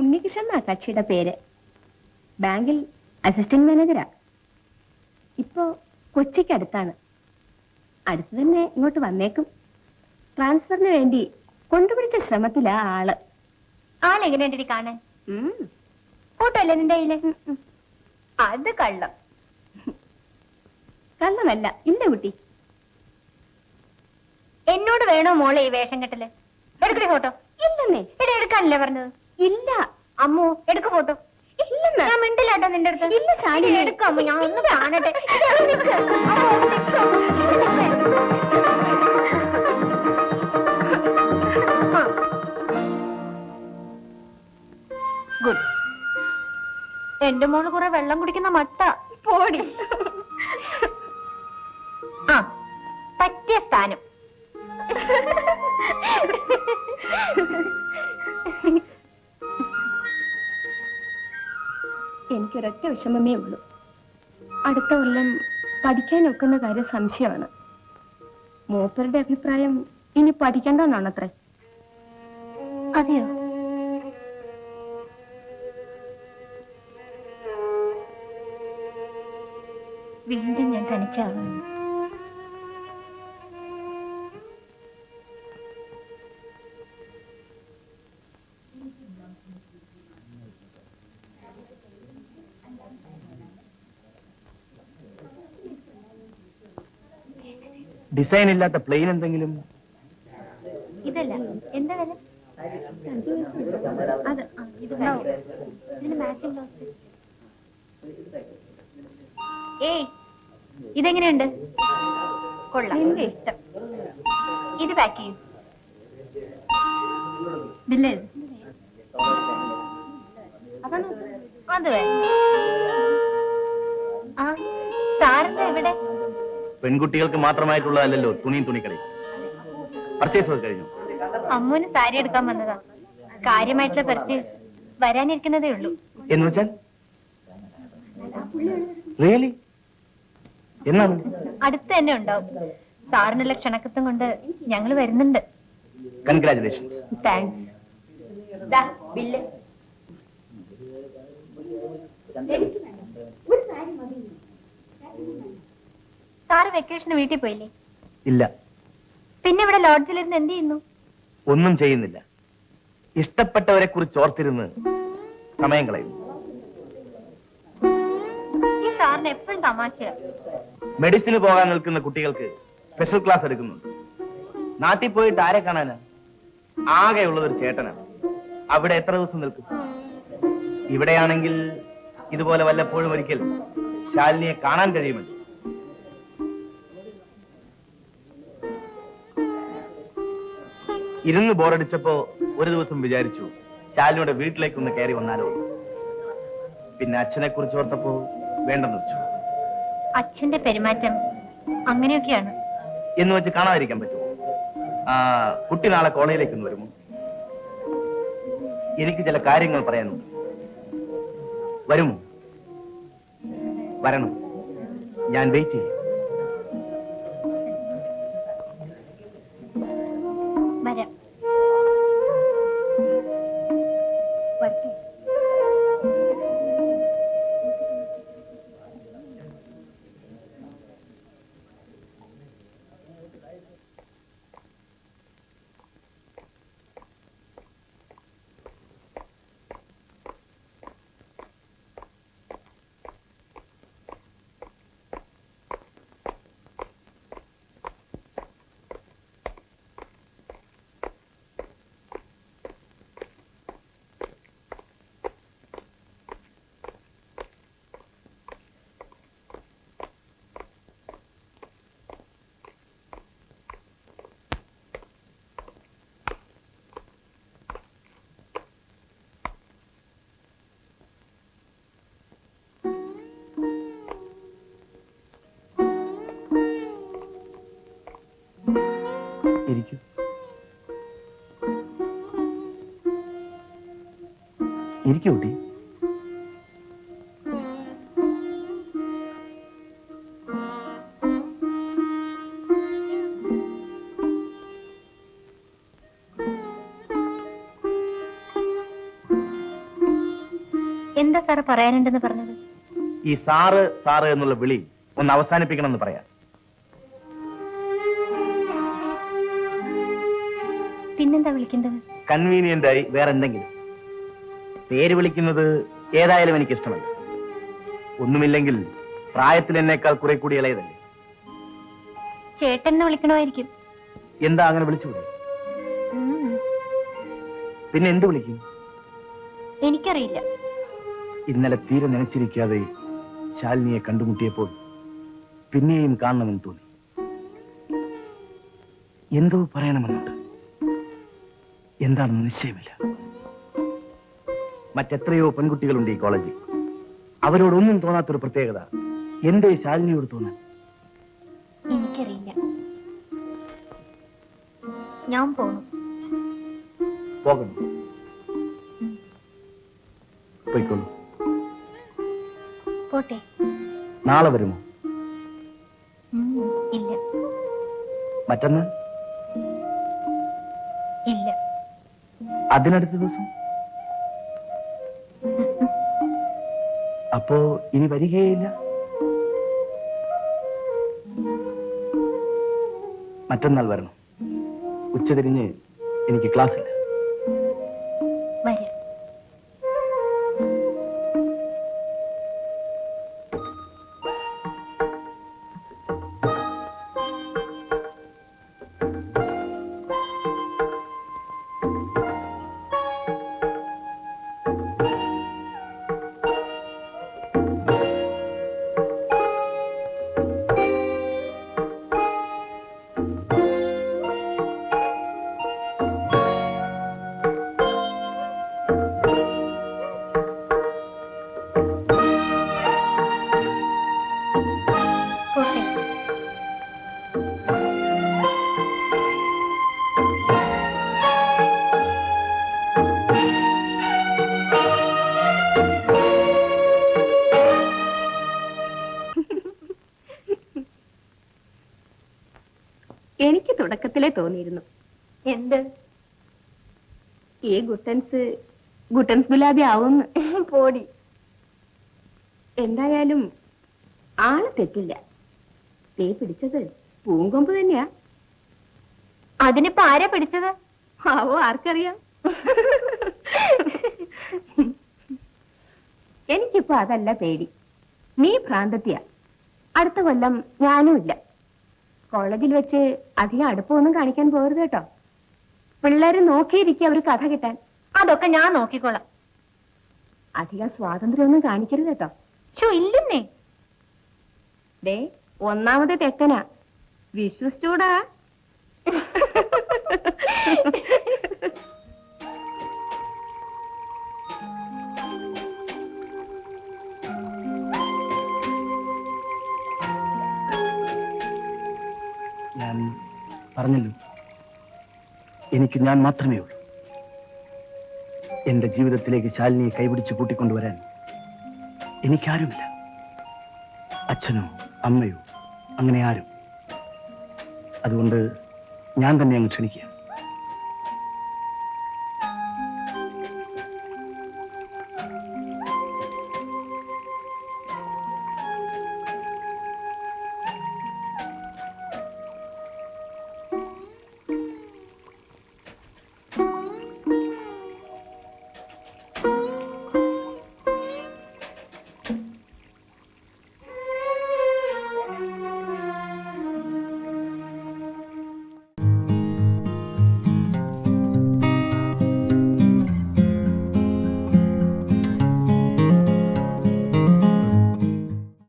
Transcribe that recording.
ഉണ്ണികൃഷ്ണൻ എന്നാ കക്ഷിയുടെ പേര്. ബാങ്കിൽ അസിസ്റ്റന്റ് മാനേജരാ ഇപ്പോ കൊച്ചിക്ക് അടുത്താണ്. അടുത്ത് തന്നെ ഇങ്ങോട്ട് വന്നേക്കും. ട്രാൻസ്ഫറിന് വേണ്ടി കൊണ്ടുപിടിച്ച ശ്രമത്തിലാ ആൾ. ആളെങ്ങനെയുണ്ടി കാണാൻ? കൂട്ടല്ലേ നിന്റെ കയ്യിൽ? അത് കള്ളം. കള്ളമല്ല ഇല്ല കുട്ടി. എന്നോട് വേണോ മോളെ ഈ വേഷം കെട്ടൽ? എടുക്കണേ ഫോട്ടോ. ഇല്ലെന്നേ. എടി എടുക്കാനല്ലേ പറഞ്ഞത്? ഇല്ല അമ്മോ എടുക്ക ഫോട്ടോ. ഇല്ലെന്ന്? ഞാൻ മിണ്ടില്ലാട്ടോ നിന്റെ അടുത്ത്. ഇല്ല, ചാടി എടുക്കാം അമ്മ ഞാൻ ഒന്ന് കാണട്ടെ. ഗുഡ്. എന്റെ മോൾ കുറെ വെള്ളം കുടിക്കുന്ന മട്ട. പോടി. ആ പറ്റിയ സ്ഥാനം. എനിക്കൊരൊറ്റ വിഷമമേ ഉള്ളൂ. അടുത്ത കൊല്ലം പഠിക്കാൻ ഒക്കുന്ന കാര്യം സംശയമാണ്. മൂപ്പരുടെ അഭിപ്രായം ഇനി പഠിക്കണ്ടെന്നാണത്രേ. അതെയോ? വീണ്ടും ഞാൻ തനിച്ചാവുന്നു ഡിസൈൻ ഇല്ലാത്ത പ്ലെയിൻ എന്തെങ്കിലും? ഇതല്ല. എന്താ വില അത് ഇത് മാച്ചിങ് ഏയ് ഇതെങ്ങനെയുണ്ട്? കൊള്ളാം. നിന്റെ ഇഷ്ടം. ഇത് പാക്ക് ചെയ്യൂ. ബില്ല് അതാണ് അത് വേണ്ട. ആ സാറിന്റെ എവിടെ? പെൺകുട്ടികൾക്ക് മാത്രമായിട്ടുള്ളതല്ലോ തുണിയും തുണിക്കടയും പർച്ചേസ് കഴിഞ്ഞു? അമ്മൂന് സാരി എടുക്കാൻ വന്നതാ. കാര്യമായിട്ടുള്ള പർച്ചേസ് വരാനിരിക്കുന്നതേ ഉള്ളൂ. എന്ന് വെച്ചാൽ? റിയലി എന്നാണ് അടുത്ത് തന്നെ ഉണ്ടാവും. സാറിനുള്ള ക്ഷണക്കത്തും കൊണ്ട് ഞങ്ങൾ വരുന്നുണ്ട്. കൺഗ്രാചുലേഷൻസ് താങ്ക്സ് ബില്ല് സാറ് വെക്കേഷന് വീട്ടിൽ പോയില്ലേ? ഇല്ല. പിന്നെ ഇവിടെ ലോഡ്ജിലിരുന്ന് എന്ത് ചെയ്യുന്നു? ഒന്നും ചെയ്യുന്നില്ല. ഇഷ്ടപ്പെട്ടവരെ കുറിച്ച് ഓർത്തിരുന്ന് സമയം കളയും. ഈ സാറിന് എപ്പോഴും തമാശയാ. മെഡിസിന് പോകാൻ നിൽക്കുന്ന കുട്ടികൾക്ക് സ്പെഷ്യൽ ക്ലാസ് എടുക്കുന്നുണ്ട്. നാട്ടിൽ പോയിട്ട് ആരെ കാണാനാ? ആകെ ഉള്ളത് ഒരു ചേട്ടനാണ് അവിടെ എത്ര ദിവസം നിൽക്കും? ഇവിടെയാണെങ്കിൽ ഇതുപോലെ വല്ലപ്പോഴും ഒരിക്കൽ ശാലിനിയെ കാണാൻ കഴിയുമല്ലോ. ഇരുന്ന് ബോറടിച്ചപ്പോ ഒരു ദിവസം വിചാരിച്ചു വീട്ടിലേക്ക് ഒന്ന് കയറി വന്നാലോ പിന്നെ അച്ഛനെ കുറിച്ച് ഓർത്തപ്പോ വേണ്ടെന്ന് വെച്ചു അച്ഛന്റെ പെരുമാറ്റം അങ്ങനെയൊക്കെയാണ്. എന്ന് വെച്ച് കാണാതിരിക്കാൻ പറ്റുമോ? ആ കുട്ടി നാളെ കോളേജിലേക്ക് ഒന്ന് വരുമോ? എനിക്ക് ചില കാര്യങ്ങൾ പറയാനുണ്ട്. വരുമോ? വരണം. ഞാൻ വെയിറ്റ് ചെയ്യും. ഇരിക്കൂ. ഇരിക്കും കുട്ടി. എന്താ സാറ് പറയാനുണ്ടെന്ന് പറഞ്ഞത്? ഈ സാറ് സാറ് എന്നുള്ള വിളി ഒന്ന് അവസാനിപ്പിക്കണം എന്ന് പറയാം. പിന്നെന്താ വിളിക്കേണ്ടത്? കൺവീനിയന്റ് ആയി വേറെ എന്തെങ്കിലും പേര് വിളിക്കുന്നത് ഏതായാലും എനിക്ക് ഇഷ്ടമല്ല ഒന്നുമില്ലെങ്കിൽ പ്രായത്തിൽ എന്നേക്കാൾ കുറെ കൂടി ഇളയതല്ലേ? ചേട്ടൻ എന്ന് വിളിക്കണമായിരിക്കും. എന്താ അങ്ങനെ വിളിച്ചുകൂടെ ഉം, പിന്നെ എന്ത് വിളിക്കും? എനിക്കറിയില്ല. ഇന്നലെ തീരെ നനച്ചിരിക്കാതെ ശാലിനിയെ കണ്ടുമുട്ടിയപ്പോൾ പിന്നെയും കാണണമെന്ന് തോന്നി. എന്തോ പറയണമെന്നുണ്ട്. എന്താണെന്ന് നിശ്ചയമില്ല. മറ്റെത്രയോ പെൺകുട്ടികളുണ്ട് ഈ കോളേജിൽ. അവരോടൊന്നും തോന്നാത്തൊരു പ്രത്യേകത. എന്റെ ശാലിനിയോട് തോന്നാൻ? എനിക്കറിയില്ല. ഞാൻ പോകണം പോകണം. പോയിക്കോളൂ. പോട്ടെ. നാളെ വരുമോ? ഇല്ല. മറ്റന്ന് ഇല്ല. അതിനടുത്ത ദിവസം? അപ്പോ ഇനി വരികയില്ല? മറ്റന്നാൾ വരണം. ഉച്ചതിരിഞ്ഞ് എനിക്ക് ക്ലാസ് ഇല്ല തുടക്കത്തിലേ തോന്നിയിരുന്നു. എന്ത്? ഈ ഗുട്ടൻസ് ഗുട്ടൻസ് ഗുലാബി ആവുന്ന് പോടി. എന്തായാലും ആൾ തെറ്റില്ല. തേ പിടിച്ചത് പൂങ്കൊമ്പ് തന്നെയാ. അതിനിപ്പോ ആരാ പിടിച്ചത്? ആവോ ആർക്കറിയാം. എനിക്കിപ്പോ അതല്ല പേടി. നീ ഭ്രാന്തത്തിയ അടുത്ത കൊല്ലം ഞാനും ഇല്ല കോളേജിൽ വെച്ച് അധികം അടുപ്പമൊന്നും കാണിക്കാൻ പോകരുത് കേട്ടോ. പിള്ളേര് നോക്കിയിരിക്കുക ഒരു കഥ കിട്ടാൻ. അതൊക്കെ ഞാൻ നോക്കിക്കോളാം. അധികം സ്വാതന്ത്ര്യമൊന്നും കാണിക്കരുത് കേട്ടോ. ഷോ ഇല്ലെന്നേ. ദേ ഒന്നാമത് തെക്കനാ. വിശ്വസിച്ചൂടാ. പറഞ്ഞല്ലോ. എനിക്ക് ഞാൻ മാത്രമേ ഉള്ളൂ. എന്റെ ജീവിതത്തിലേക്ക് ശാലിനിയെ കൈപിടിച്ച് കൂട്ടിക്കൊണ്ടുവരാൻ എനിക്കാരുമില്ല. അച്ഛനോ അമ്മയോ അങ്ങനെ ആരും. അതുകൊണ്ട് ഞാൻ തന്നെ അങ്ങ് ക്ഷണിക്കുക